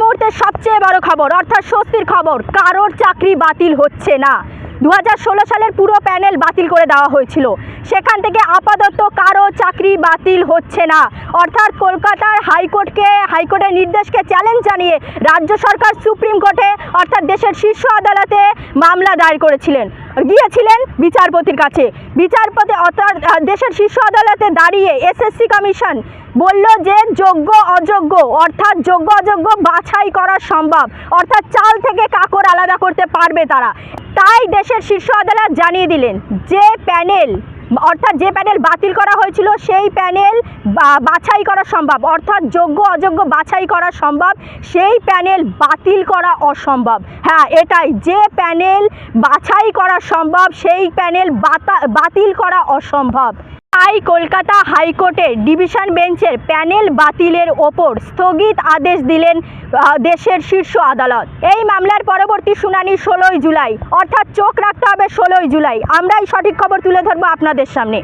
মুহূর্তে সবচেয়ে বড় খবর, অর্থাৎ স্বস্তির খবর, কারোর চাকরি বাতিল হচ্ছে না। দু হাজার ষোলো সালের পুরো প্যানেল বাতিল করে দেওয়া হয়েছিল। সেখান থেকে আপাতত কারও চাকরি বাতিল হচ্ছে না। অর্থাৎ কলকাতার হাইকোর্টকে, হাইকোর্টের নির্দেশকে চ্যালেঞ্জ জানিয়ে রাজ্য সরকার সুপ্রিম কোর্টে, অর্থাৎ দেশের শীর্ষ আদালতে মামলা দায়ের করেছিলেন। গিয়েছিলেন বিচারপতির কাছে। বিচারপতি দেশের শীর্ষ আদালতে দাঁড়িয়ে এসএসসি কমিশন বলল যে যোগ্য, অযোগ্য, অর্থাৎ যোগ্য, অযোগ্য বাছাই করা সম্ভব। অর্থাৎ চাল থেকে কাকর আলাদা করতে পারবে তারা। তাই দেশের শীর্ষ আদালত জানিয়ে দিলেন যে প্যানেল অর্থাৎ যে প্যানেল বাতিল করা হয়েছিল, সেই প্যানেল বাছাই করা সম্ভব। অর্থাৎ যোগ্য, অযোগ্য বাছাই করা সম্ভব, সেই প্যানেল বাতিল করা অসম্ভব। হ্যাঁ এটাই। যে প্যানেল বাছাই করা সম্ভব, সেই প্যানেল বাতা- বাতিল করা অসম্ভব। তাই কলকাতা হাইকোর্টের ডিভিশন বেঞ্চের প্যানেল বাতিলের ওপর স্থগিত আদেশ দিলেন দেশের শীর্ষ আদালত। এই মামলার পরবর্তী শুনানি ষোলোই জুলাই। অর্থাৎ চোখ রাখতে হবে ষোলোই জুলাই। আমরাই সঠিক খবর তুলে ধরবো আপনাদের সামনে।